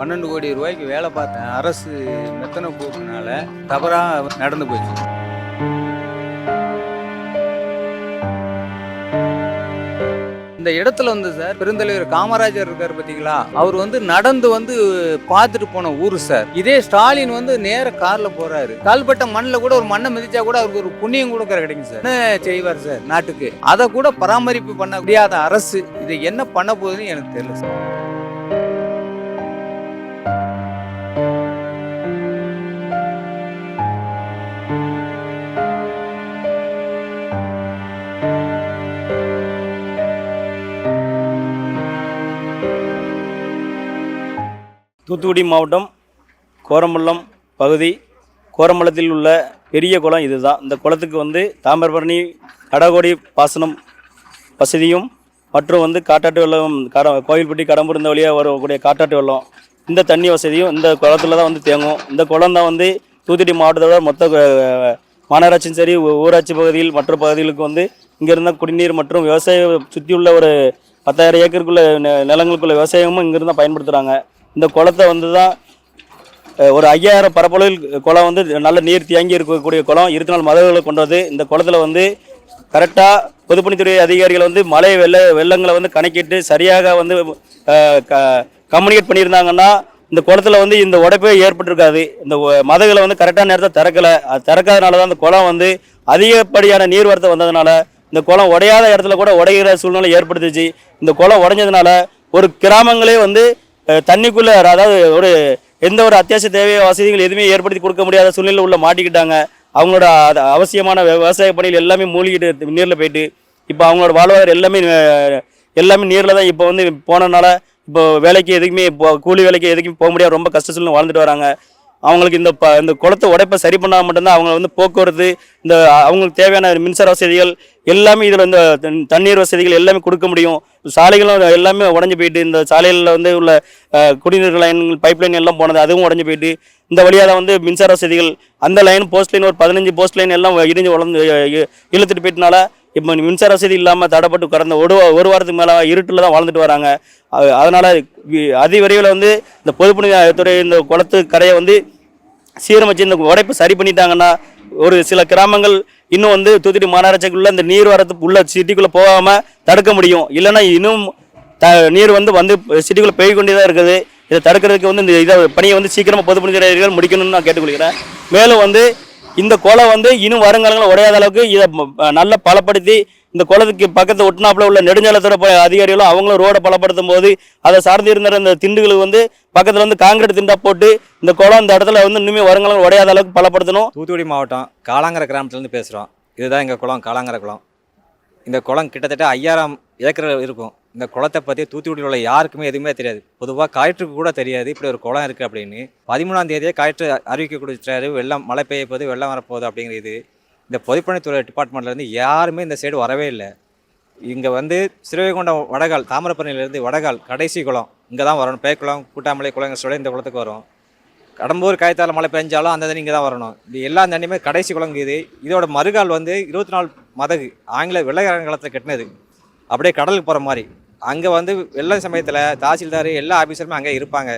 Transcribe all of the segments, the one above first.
பன்னெண்டு கோடி ரூபாய்க்கு வேலை பார்த்தேன். அரசு மெத்தனை போக்குனால தவறாக நடந்து போச்சு இந்த இடத்துல வந்து சார் பெருந்தலைவர் காமராஜர் இருக்கார் பார்த்தீங்களா அவர் வந்து நடந்து வந்து பார்த்துட்டு போன ஊர் சார். இதே ஸ்டாலின் வந்து நேர கார்ல போறாரு. கால்பட்ட மண்ணில் கூட ஒரு மண்ணை மிதிச்சா கூட அவருக்கு ஒரு புண்ணியம் கூட கிடைக்கும் சார். என்ன செய்வார் சார் நாட்டுக்கு? அதை கூட பராமரிப்பு பண்ண முடியாத அரசு இதை என்ன பண்ண போகுதுன்னு எனக்கு தெரியல சார். தூத்துக்குடி மாவட்டம் கோரமல்லம் பகுதி. கோரமல்லத்தில் உள்ள பெரிய குளம் இதுதான். இந்த குளத்துக்கு வந்து தாமிரபரணி கடகோடி பாசனம் வசதியும் மற்றும் வந்து காட்டாட்டு வெள்ளம் கட கோயில்பட்டி கடம்பூர் இந்த வழியாக வரக்கூடிய காட்டாட்டு வெள்ளம் இந்த தண்ணி வசதியும் இந்த குளத்துல தான் வந்து தேங்கும். இந்த குளம் தான் வந்து தூத்துக்குடி மாவட்டத்தோட மொத்த மாநகராட்சியும் சரி ஊராட்சி பகுதியில் மற்ற பகுதிகளுக்கு வந்து இங்கேருந்த குடிநீர் மற்றும் விவசாய சுற்றியுள்ள ஒரு பத்தாயிரம் ஏக்கருக்குள்ள நிலங்களுக்குள்ள விவசாயமும் இங்கிருந்து பயன்படுத்துகிறாங்க இந்த குளத்தை வந்து தான் ஒரு ஐயாயிரம் பரப்பளவில் குளம் வந்து நல்ல நீர் தேங்கி இருக்கக்கூடிய குளம். இருபத்தி நாலு மதகுகளை கொண்டது இந்த குளத்துல வந்து கரெக்டாக பொதுப்பணித்துறை அதிகாரிகள் வந்து மழை வெள்ள வெள்ளங்களை வந்து கணக்கிட்டு சரியாக வந்து கம்யூனிகேட் பண்ணியிருந்தாங்கன்னா இந்த குளத்துல வந்து இந்த உடைப்பே ஏற்பட்டிருக்காது. இந்த ஒ- மதகுகளை வந்து கரெக்டான நேரத்தை திறக்கலை. அது திறக்காதனால தான் இந்த குளம் வந்து அதிகப்படியான நீர்வரத்து வந்ததுனால இந்த குளம் உடையாத இடத்துல கூட உடைகிற சூழ்நிலை ஏற்படுத்துச்சு. இந்த குளம் உடைஞ்சதுனால ஒரு கிராமங்களே வந்து தண்ணிக்குள்ளே அதாவது ஒரு எந்த ஒரு அத்தியாவசிய தேவை வசதிகள் எதுவுமே ஏற்படுத்தி கொடுக்க முடியாத சூழ்நிலை உள்ள மாட்டிக்கிட்டாங்க. அவங்களோட அவசியமான விவசாய பணிகள் எல்லாமே மூழ்கிட்டு நீரில் போயிட்டு இப்போ அவங்களோட வாழ்வாதாரம் எல்லாமே எல்லாமே நீரில் தான் இப்போ வந்து போனதுனால இப்போ வேலைக்கு எதுக்குமே இப்போ கூலி வேலைக்கு எதுக்குமே போக முடியாது ரொம்ப கஷ்ட சூழ்நிலை வாழ்ந்துட்டு வராங்க. அவங்களுக்கு இந்த ப இந்த குளத்தை உடைப்பை சரி பண்ணால் மட்டும்தான் அவங்க வந்து போக்குவரத்து இந்த அவங்களுக்கு தேவையான மின்சார வசதிகள் எல்லாமே இதில் இந்த தண்ணீர் வசதிகள் எல்லாமே கொடுக்க முடியும். சாலைகளும் எல்லாமே உடஞ்சி போயிட்டு இந்த சாலைகளில் வந்து உள்ள குடிநீர் லைன் பைப் லைன் எல்லாம் போனது அதுவும் உடஞ்சி போயிட்டு இந்த வழியாக வந்து மின்சார வசதிகள் அந்த லைன் போஸ்ட் லைன் ஒரு பதினஞ்சு போஸ்ட் லைன் எல்லாம் இடிஞ்சு உடந்து இ- இழுத்துட்டு போயிட்டனால இப்போ மின்சார வசதி இல்லாமல் தடைப்பட்டு கடந்த ஒரு ஒரு வாரத்துக்கு மேலே இருட்டில் தான் வாழ்ந்துட்டு வராங்க. அதனால் அதிவிரைவில் வந்து இந்த பொதுப்பணித்துறை இந்த குளத்து கரையை வந்து சீரமைச்சு இந்த உடைப்பு சரி பண்ணிட்டாங்கன்னா ஒரு சில கிராமங்கள் இன்னும் வந்து தூத்துக்குடி மாநகராட்சிக்குள்ளே இந்த நீர் வரத்து உள்ள சிட்டிக்குள்ளே போகாமல் தடுக்க முடியும். இல்லைன்னா இன்னும் த நீர் வந்து வந்து சிட்டிக்குள்ளே போய் கொண்டே தான் இருக்குது. இதை தடுக்கிறதுக்கு வந்து இந்த இதை பணியை வந்து சீக்கிரமாக பொதுப்பணித்துறை முடிக்கணும்னு நான் கேட்டுக்கொள்கிறேன். மேலும் வந்து இந்த குளம் வந்து இன்னும் வருங்காலங்களில் உடையாத அளவுக்கு இதை நல்லா பலப்படுத்தி இந்த குளத்துக்கு பக்கத்து ஒட்டுனாப்புல உள்ள நெடுஞ்சாலத்துறை அதிகாரிகளும் அவங்களும் ரோடை பலப்படுத்தும் போது அதை சார்ந்து இருந்த இந்த திண்டுகளுக்கு வந்து பக்கத்தில் வந்து காங்கிரீட் திண்டா போட்டு இந்த குளம் இந்த இடத்துல வந்து இன்னுமே வருங்காலங்கள் உடையாத அளவுக்கு பலப்படுத்தணும். தூத்துக்குடி மாவட்டம் காலாங்கர கிராமத்துலேருந்து பேசுகிறோம் இதுதான் எங்கள் குளம் காலாங்கரை குளம். இந்த குளம் கிட்டத்தட்ட ஐயாயிரம் ஏக்கர் இருக்கும். இந்த குளத்தை பற்றி தூத்துக்குடியில் உள்ள யாருக்குமே எதுவுமே தெரியாது. பொதுவாக காயிற்றுக்கு கூட தெரியாது. இப்படி ஒரு குளம் இருக்குது அப்படின்னு. பதிமூணாம் தேதியே காய்ற்று அறிவிக்க கொடுத்துட்டாரு. வெள்ளம் மழை பெய்ய போது வெள்ளம் வரப்போகுது அப்படிங்கிறது இந்த பொதுப்பணித்துறை டிபார்ட்மெண்ட்லேருந்து யாருமே இந்த சைடு வரவே இல்லை. இங்கே வந்து சிறுவைகுண்டம் வடகால் தாமிரபரணியிலேருந்து வடகால் கடைசி குளம். இங்கே தான் வரணும். பேக்குளம் கூட்டாமலை குளம் சொல்ல இந்த குளத்துக்கு வரும். கடம்பூர் காயத்தால் மழை பெஞ்சாலும் அந்த தண்ணி இங்கே தான் வரணும். இது எல்லா தண்ணியுமே கடைசி குளங்குது இதோட மறுகால் வந்து இருபத்தி நாலு மதகு ஆங்கில வெள்ளைக்காரன் காலத்தில் கட்டினது. அப்படியே கடலுக்கு போகிற மாதிரி. அங்கே வந்து வெள்ள சமயத்தில் தாசில்தார் எல்லா ஆஃபீஸருமே அங்கே இருப்பாங்க.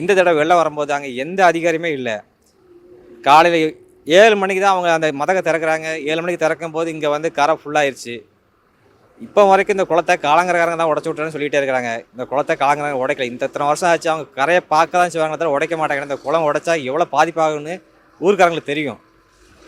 இந்த தடவை வெள்ளம் வரும்போது அங்கே எந்த அதிகாரியுமே இல்லை. காலையில் ஏழு மணிக்கு தான் அவங்க அந்த மதகை திறக்கிறாங்க. ஏழு மணிக்கு திறக்கும் போது இங்கே வந்து கரை ஃபுல்லாயிருச்சு இப்போ வரைக்கும் இந்த குளத்தை காலங்கரக்காரங்க தான் உடச்சி விட்டுறேன்னு சொல்லிகிட்டே இருக்கிறாங்க. இந்த குளத்தை காலங்கரங்க உடைக்கல. இந்த இத்தனை வருஷம் ஆச்சு அவங்க கரையை பார்க்க தான் செய்வாங்க. தவிர உடைக்க மாட்டாங்க. இந்த குளம் உடைச்சா எவ்வளோ பாதிப்பாகும்னு ஊருக்காரங்களுக்கு தெரியும்.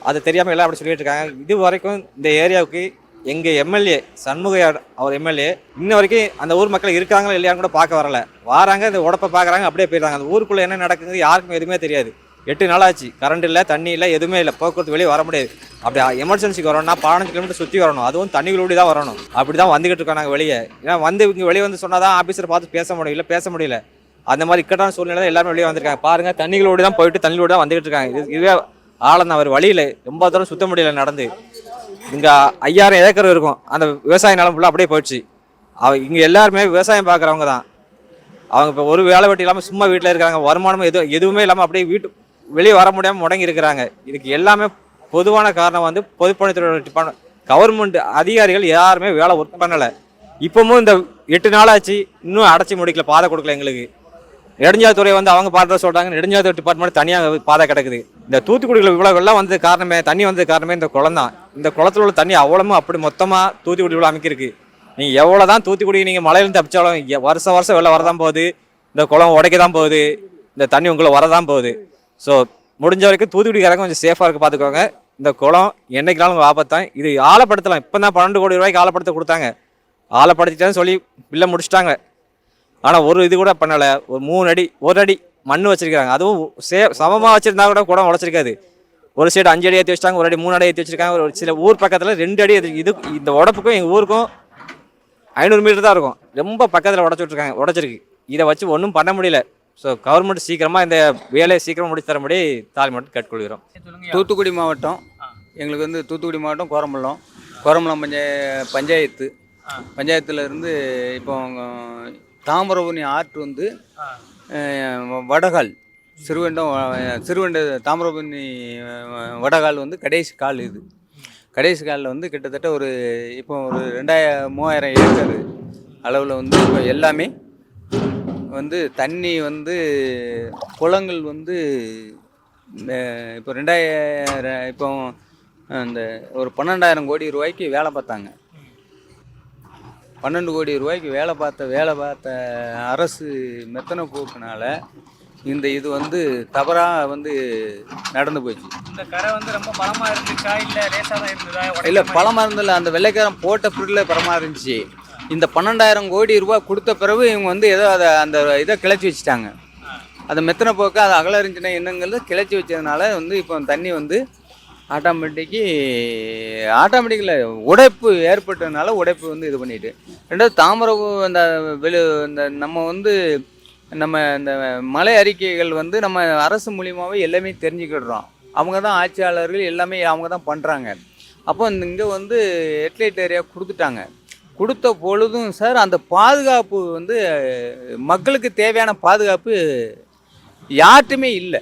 அது தெரியாமல் எல்லாம் அப்படி சொல்லிட்டு இருக்காங்க. இது வரைக்கும் இந்த ஏரியாவுக்கு எங்கள் எம்எல்ஏ சண்முக அவர் எம்எல்ஏ இன்ன வரைக்கும் அந்த ஊர் மக்கள் இருக்காங்களா இல்லையான்னு கூட பார்க்க வரல. வாராங்க இந்த உடப்பை பார்க்குறாங்க அப்படியே போயிடுறாங்க. அந்த ஊருக்குள்ளே என்ன நடக்குது யாருக்கும் எதுவுமே தெரியாது. எட்டு நாள் ஆச்சு. கரண்ட் இல்லை தண்ணி இல்லை எதுவுமே இல்லை. போக்குவரத்து வெளியே வர முடியாது. அப்படி எமர்ஜென்சிக்கு வரணும்னா பதினஞ்சு கிலோமீட்டர் சுற்றி வரணும். அதுவும் தண்ணிகளோடி தான் வரணும். அப்படி தான் வந்துகிட்டு இருக்கோம் நாங்கள் வெளியே. ஏன்னா வந்து இங்கே வெளியே வந்து சொன்னால் தான் ஆஃபீஸரை பார்த்து பேச முடியல பேச முடியல. அந்த மாதிரி இக்கட்டான சூழ்நிலை தான் எல்லாரும் வெளியே வந்திருக்காங்க. பாருங்க தண்ணிகளோடு தான் போயிட்டு தண்ணியோடு தான் வந்துகிட்டு இருக்காங்க. இது இதுவே ஆழம் அவர் வழியில் ரொம்ப தூரம் சுத்த முடியல நடந்து. இங்கே ஐயாயிரம் ஏக்கர் இருக்கும். அந்த விவசாய நிலம் ஃபுல்லாக அப்படியே போயிடுச்சு. அவ இங்கே எல்லாருமே விவசாயம் பார்க்குறவங்க தான். அவங்க இப்போ ஒரு வேலை வெட்டி இல்லாமல் சும்மா வீட்டில் இருக்காங்க. வருமானம் எதுவும் எதுவுமே இல்லாமல் அப்படியே வீட்டு வெளியே வர முடியாமல் முடங்கி இருக்கிறாங்க. இதுக்கு எல்லாமே பொதுவான காரணம் வந்து பொதுப்பணித்துறை டிபார்ட்மெண்ட் கவர்மெண்ட் அதிகாரிகள் யாருமே வேலை ஒர்க் பண்ணலை. இப்போவும் இந்த எட்டு நாள் ஆச்சு. இன்னும் அடைச்சி முடிக்கல. பாதை கொடுக்கல எங்களுக்கு. நெடுஞ்சாலைத்துறை வந்து அவங்க பாடுற சொல்கிறாங்க நெடுஞ்சாலைத்துறை டிபார்ட்மெண்ட் தனியாக பாதை கிடக்குது. இந்த தூத்துக்குடியில் இவ்வளோ வெள்ளம் வந்தது காரணமே தண்ணி வந்தது காரணமே இந்த குளம் தான். இந்த குளத்துல உள்ள தண்ணி அவ்வளவு அப்படி மொத்தமாக தூத்துக்குடி இவ்வளோ அமைக்கிருக்கு. நீங்கள் எவ்வளோ தான் தூத்துக்குடி நீங்கள் மலையிலேருந்து தப்பிச்சாலும் வருஷம் வருஷம் வெள்ளம் வரதான் போகுது. இந்த குளம் உடைக்க தான் போகுது. இந்த தண்ணி உங்களை வரதான் போகுது. ஸோ முடிஞ்ச வரைக்கும் தூத்துக்குடிக்காரங்க கொஞ்சம் சேஃபாக இருக்க பார்த்துக்கோங்க இந்த குளம் என்றைக்குனாலும் ஆபத்தான் இது ஆழப்படுத்தலாம் இப்போ தான் பன்னெண்டு கோடி ரூபாய்க்கு ஆழப்படுத்த கொடுத்தாங்க. ஆழப்படுத்திட்டேன்னு சொல்லி பில்லை முடிச்சிட்டாங்க. ஆனால் ஒரு இது கூட பண்ணலை. ஒரு மூணு அடி ஒரு அடி மண் வச்சிருக்காங்க அதுவும் சே சமமாக வச்சிருந்தா கூட குடம் உடச்சிருக்காது. ஒரு சைடு அஞ்சு அடி ஏற்றி வச்சிட்டாங்க ஒரு அடி மூணு அடி ஏற்றி வச்சிருக்காங்க. ஒரு சில ஊர் பக்கத்தில் ரெண்டு அடி இது இந்த உடப்புக்கும் எங்கள் ஊருக்கும் ஐநூறு மீட்டர் தான் இருக்கும். ரொம்ப பக்கத்தில் உடச்சி விட்ருக்காங்க உடச்சிருக்கு. இதை வச்சு ஒன்றும் பண்ண முடியல. ஸோ கவர்மெண்ட் சீக்கிரமாக இந்த வேலையை சீக்கிரம் முடிச்சு தரும்படி தாழ்மையோடு கேட்டுக்கொள்கிறோம். தூத்துக்குடி மாவட்டம். எங்களுக்கு வந்து தூத்துக்குடி மாவட்டம் கோரம்பள்ளம். கோரம்பள்ளம் பஞ்சாய பஞ்சாயத்து. பஞ்சாயத்தில் இருந்து இப்போ தாமிரபரணி ஆற்று வந்து வடகால் சிறுவண்டம் சிறுவண்ட தாமிரபரணி வடகால் வந்து கடைசி கால் இது. கடைசி காலில் வந்து கிட்டத்தட்ட ஒரு இப்போ ஒரு ரெண்டாயிரம் மூவாயிரம் ஏக்கர் அளவில் வந்து இப்போ எல்லாமே வந்து தண்ணி வந்து குளங்கள் வந்து இப்போ ரெண்டாயிரம் இப்போ அந்த ஒரு பன்னெண்டாயிரம் கோடி ரூபாய்க்கு வேலை பார்த்தாங்க. பன்னெண்டு கோடி ரூபாய்க்கு வேலை பார்த்த வேலை பார்த்த அரசு மெத்தனை போக்குனால இந்த இது வந்து தவறாக வந்து நடந்து போச்சு. இந்த கரை வந்து ரொம்ப பலமா இருந்துச்சா? இல்ல லேசா தான் இருந்ததா? இல்லை பழமா இருந்ததில்ல. அந்த வெள்ளைக்காரன் போட்ட பொருளில் பரமா இருந்துச்சு. இந்த பன்னெண்டாயிரம் கோடி ரூபாய் கொடுத்த பிறகு இவங்க வந்து ஏதோ அதை அந்த இதை கிளச்சி வச்சுட்டாங்க. அதை மெத்தனை போக்க அது அகல இருந்துச்சுன்னா என்னங்கிறது கிளச்சி வச்சதுனால வந்து இப்போ தண்ணி வந்து ஆட்டோமேட்டிக்கு ஆட்டோமேட்டிக்கில் உடைப்பு ஏற்பட்டதுனால உடைப்பு வந்து இது பண்ணிட்டு. ரெண்டாவது தாமரவு அந்த வெளி இந்த நம்ம வந்து நம்ம இந்த மலை அறிக்கைகள் வந்து நம்ம அரசு மூலியமாகவே எல்லாமே தெரிஞ்சுக்கிடுறோம். அவங்க தான் ஆட்சியாளர்கள் எல்லாமே அவங்க தான் பண்ணுறாங்க அப்போ இங்கே வந்து ஹெட்லைட் ஏரியா கொடுத்துட்டாங்க. கொடுத்த பொழுதும் சார் அந்த பாதுகாப்பு வந்து மக்களுக்கு தேவையான பாதுகாப்பு யார்ட்டுமே இல்லை.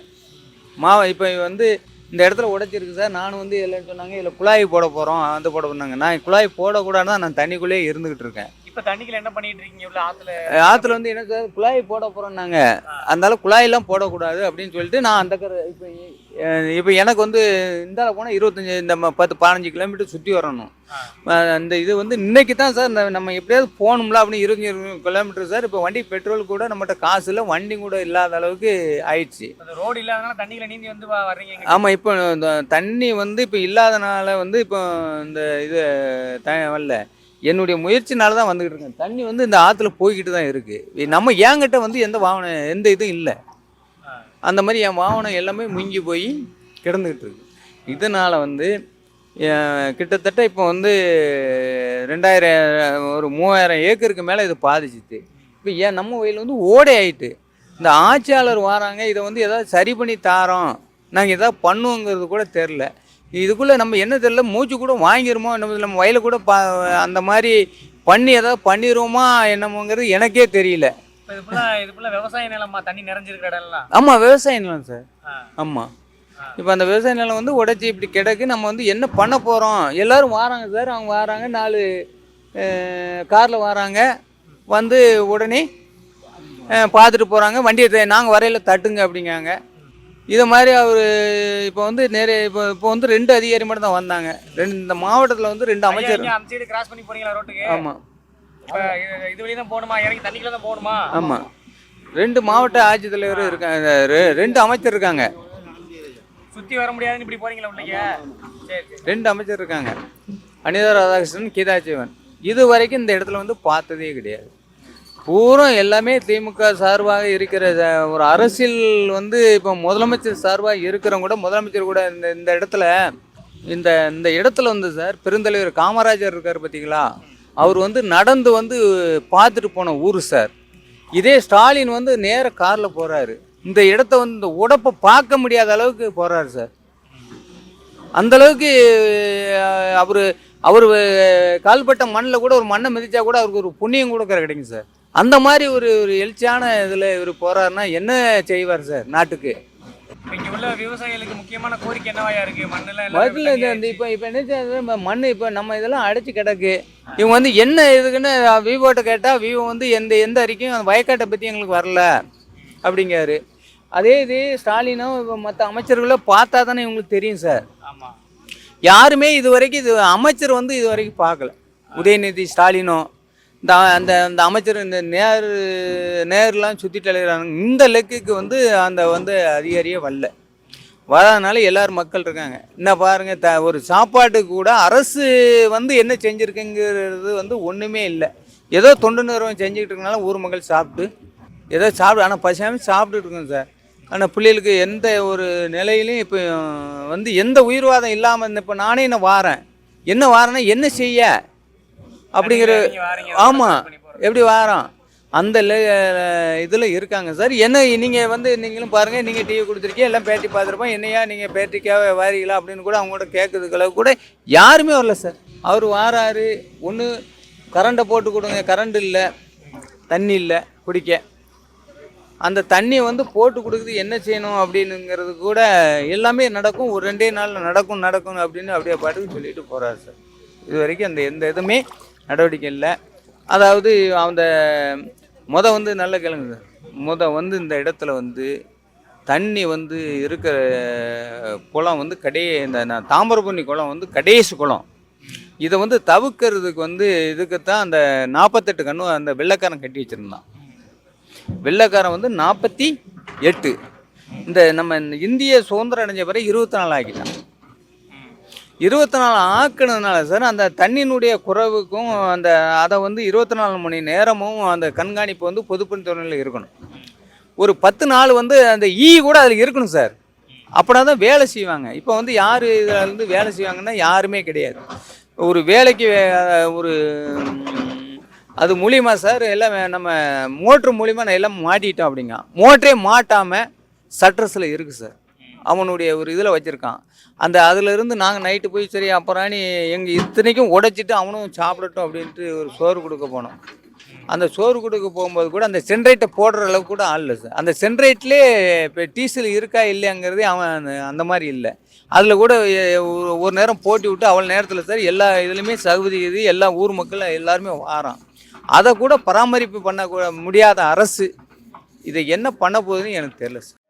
மா இப்போ வந்து இந்த இடத்துல உடைச்சிருக்கு சார். நானும் வந்து இல்லைன்னு சொன்னாங்க இதில் குழாய் போட போகிறோம் அந்த போட பண்ணாங்க நான் குழாய் போடக்கூடாதுன்னு தான் நான் தண்ணிக்குள்ளேயே இருந்துக்கிட்டு இருக்கேன். இப்ப தண்ணிக்குள்ள என்ன பண்ணிட்டு இருக்கீங்க உள்ள ஆத்துல வந்து சார் குழாய் போட போகிறோம்னாங்க அதனால குழாயெல்லாம் போடக்கூடாது அப்படின்னு சொல்லிட்டு நான் அந்த இப்போ இப்போ எனக்கு வந்து இந்தால போனால் இருபத்தஞ்சி இந்த பத்து பதினஞ்சு கிலோமீட்டர் சுற்றி வரணும். அந்த இது வந்து இன்னைக்கு தான் சார் இந்த நம்ம எப்படியாவது போகணும்ல அப்படின்னு இருபத்தஞ்சி கிலோமீட்டர் சார். இப்போ வண்டி பெட்ரோல் கூட நம்மகிட்ட காசு இல்லை வண்டி கூட இல்லாத அளவுக்கு ஆயிடுச்சு. ரோடு இல்லாதனால தண்ணிக்குள்ள நீந்தி வந்து வர்றீங்க. ஆமாம் இப்போ இந்த தண்ணி வந்து இப்போ இல்லாதனால வந்து இப்போ இந்த இது த வரல. என்னுடைய முயற்சினால தான் வந்துக்கிட்டு இருக்கேன். தண்ணி வந்து இந்த ஆற்றுல போய்கிட்டு தான் இருக்குது நம்ம ஏங்கிட்ட வந்து எந்த வாகனம் எந்த இதுவும் இல்லை. அந்த மாதிரி என் வாகனம் எல்லாமே முங்கி போய் கிடந்துக்கிட்டு இருக்கு. இதனால் வந்து கிட்டத்தட்ட இப்போ வந்து ரெண்டாயிரம் ஒரு மூவாயிரம் ஏக்கருக்கு மேலே இது பாதிச்சுது. இப்போ ஏன் நம்ம வயல் வந்து ஓடை ஆயிட்டு. இந்த ஆட்சியாளர் வராங்க இதை வந்து எதாவது சரி பண்ணி தாரோம். நாங்கள் எதாவது பண்ணுவோங்கிறது கூட தெரில இதுக்குள்ளே நம்ம என்ன தெரில மூச்சு கூட வாங்கிருமோ நம்ம நம்ம வயலை கூட பா அந்த மாதிரி பண்ணி ஏதாவது பண்ணிடுவோமா என்னமோங்கிறது எனக்கே தெரியல. விவசாய நிலமா தண்ணி நிறைஞ்சிருக்கிற இடம் எல்லாம் ஆமாம் விவசாய நிலம் சார். ஆமாம் இப்போ அந்த விவசாய நிலம் வந்து உடைச்சி இப்படி கிடக்கு நம்ம வந்து என்ன பண்ண போகிறோம் எல்லாரும் வராங்க சார் அவங்க வராங்க நாலு காரில் வராங்க. வந்து உடனே பார்த்துட்டு போகிறாங்க வண்டியை நாங்கள் வரையில் தட்டுங்க அப்படிங்காங்க இதை மாதிரி அவர் இப்போ வந்து நிறைய இப்போ இப்போ வந்து ரெண்டு அதிகாரி மட்டும் தான் வந்தாங்க. ரெண்டு இந்த மாவட்டத்தில் வந்து ரெண்டு அமைச்சர். சைடு கிராஸ் பண்ணி போறீங்களா ரோட்டுக்கு? ஆமாம் இது- வழி தான் போகணுமா? இறங்கி தண்ணிக்குள்ள தான் போகணுமா? ஆமாம் ரெண்டு மாவட்ட ஆட்சித்தலைவர் இருக்காங்க ரெண்டு அமைச்சர் இருக்காங்க. சுத்தி வர முடியாதுன்னு இப்படி போறீங்களா உள்ளீங்க ரெண்டு அமைச்சர் இருக்காங்க. அனிதா ராதாகிருஷ்ணன் கீதாஜீவன். இது வரைக்கும் இந்த இடத்துல வந்து பார்த்ததே கிடையாது. பூரா எல்லாமே திமுக சார்பாக இருக்கிற ஒரு அரசியல் வந்து இப்போ முதலமைச்சர் சார்பாக இருக்கிறவங்க கூட முதலமைச்சர் கூட இந்த இந்த இடத்துல இந்த இந்த இடத்துல வந்து சார் பெருந்தலைவர் காமராஜர் இருக்கார் பார்த்தீங்களா அவர் வந்து நடந்து வந்து பார்த்துட்டு போன ஊர் சார். இதே ஸ்டாலின் வந்து நேர காரில் போகிறாரு இந்த இடத்த வந்து இந்த உடப்பை பார்க்க முடியாத அளவுக்கு போகிறாரு சார். அந்த அளவுக்கு அவர் கால்பட்ட மண்ணில் கூட ஒரு மண்ணை மிதித்தா கூட அவருக்கு ஒரு புண்ணியம் கூட கிடைக்கும் சார். அந்த மாதிரி ஒரு ஒரு எழுச்சியான இதில் இவர் போறாருன்னா என்ன செய்வார் சார் நாட்டுக்கு? இப்ப இங்க உள்ள விவசாயிகளுக்கு முக்கியமான கோரிக்கை என்னவாயா இருக்கு? மண்ணுல முதல்ல இந்த இப்போ இப்போ என்ன மண் இப்போ நம்ம இதெல்லாம் அடைச்சி கிடக்கு. இவங்க வந்து என்ன இதுக்குன்னு விவோட்ட கேட்டால் விவோ வந்து எந்த எந்த அறிக்கையும் அந்த வயக்காட்டை பற்றி எங்களுக்கு வரல அப்படிங்காரு அதே இது ஸ்டாலினும் மற்ற அமைச்சர்களை பார்த்தா தானே இவங்களுக்கு தெரியும் சார். ஆமா. யாருமே இது வரைக்கும் இது அமைச்சர் வந்து இது வரைக்கும் பார்க்கல. உதயநிதி ஸ்டாலினும் இந்த அந்த அந்த அமைச்சர் இந்த நேரு நேர்லாம் சுற்றிட்டு அலைகிறாங்க இந்த லெக்குக்கு வந்து அந்த வந்து அதிகாரியே வரல. வராதனால எல்லாரும் மக்கள் இருக்காங்க. என்ன பாருங்க த ஒரு சாப்பாட்டுக்கு கூட அரசு வந்து என்ன செஞ்சுருக்குங்கிறது வந்து ஒன்றுமே இல்லை. ஏதோ தொண்டு நிறுவனம் செஞ்சுக்கிட்டு இருக்கனால ஊர் மக்கள் சாப்பிட்டு ஏதோ சாப்பிடு ஆனால் பசியாமல் சாப்பிட்டுட்டு இருக்கோம் சார். ஆனால் பிள்ளைகளுக்கு எந்த ஒரு நிலையிலையும் இப்போ வந்து எந்த உயிர்வாதம் இல்லாமல் இப்போ நானே என்ன வாரேன். என்ன வாரேன்னா என்ன செய்ய? அப்படிங்கிற ஆமாம். எப்படி வாரோம்? அந்த இதில் இருக்காங்க சார். என்ன நீங்கள் வந்து நீங்களும் பாருங்கள் நீங்கள் டிவி கொடுத்துருக்கீங்க எல்லாம் பேட்டி பார்த்துருப்போம். என்னையா நீங்கள் பேட்டிக்காக வாரீங்களா அப்படின்னு கூட அவங்க கூட கேட்கறதுக்கு கூட யாருமே வரல சார். அவர் வாராரு. ஒன்று கரண்ட்டை போட்டு கொடுங்க. கரண்ட் இல்லை. தண்ணி இல்லை. குடிக்க. அந்த தண்ணியை வந்து போட்டு கொடுக்குறது என்ன செய்யணும் அப்படின்னுங்கிறது கூட எல்லாமே நடக்கும். ஒரு ரெண்டே நாளில் நடக்கும் நடக்கும் அப்படின்னு அப்படியே பாட்டுக்கு சொல்லிட்டு போகிறாரு சார். இது வரைக்கும் அந்த எந்த இதுவுமே நடவடிக்கை இல்லை. அதாவது அந்த முத வந்து நல்ல கேளுங்க சார். முத வந்து இந்த இடத்துல வந்து தண்ணி வந்து இருக்கிற குளம் வந்து கடே இந்த ந- குளம் வந்து கடைசி குளம். இதை வந்து தவிர்க்கிறதுக்கு வந்து இதுக்கு தான் அந்த நாற்பத்தெட்டு கண்ணு அந்த வெள்ளைக்காரன் கட்டி வச்சுருந்தான். வெள்ளைக்காரன் வந்து நாற்பத்தி எட்டு. இந்த நம்ம இந்த இந்திய சுதந்திரம் அடைஞ்ச பிறகு இருபத்தி நாலு ஆகிட்டான். இருபத்தி நாலு ஆக்குனதுனால சார் அந்த தண்ணியினுடைய குறைவுக்கும் அந்த அதை வந்து இருபத்தி நாலு மணி நேரமும் அந்த கண்காணிப்பு வந்து பொதுப்பணித்துறையில் இருக்கணும். ஒரு பத்து நாள் வந்து அந்த ஈ கூட அதில் இருக்கணும் சார். அப்படின்னா தான் வேலை செய்வாங்க. இப்போ வந்து யார் இதில் இருந்து வேலை செய்வாங்கன்னா யாருமே கிடையாது. ஒரு வேலைக்கு ஒரு அது மூலியமாக சார் எல்லாம் நம்ம மோட்ரு மூலியமா நான் எல்லாம் மாட்டிட்டோம் அப்படிங்க மோட்டரே மாட்டாமல் சட்ரஸில் இருக்குது சார். அவனுடைய ஒரு இதில் வச்சுருக்கான். அந்த அதுலேருந்து நாங்கள் நைட்டு போய் சரி அப்புறம் நீ எங்கள் இத்தனைக்கும் உடைச்சிட்டு அவனும் சாப்பிடட்டும் அப்படின்ட்டு ஒரு சோறு கொடுக்க போனோம். அந்த சோறு கொடுக்க போகும்போது கூட அந்த சென்ட்ரைட்டை போடுற அளவுக்கு கூட ஆள் இல்லை சார். அந்த சென்ட்ரைட்லேயே இப்போ டீசல் இருக்கா இல்லையாங்கிறதே அவன் அந்த- மாதிரி இல்லை. அதில் கூட ஒரு- ஒரு நேரம் போட்டி விட்டு அவள் நேரத்தில் சார் எல்லா இதுலேயுமே சகுதி இது எல்லா ஊர் மக்கள் எல்லாருமே வாரான். அதை கூட பராமரிப்பு பண்ண முடியாத அரசு இதை என்ன பண்ண போகுதுன்னு எனக்கு தெரியல சார்.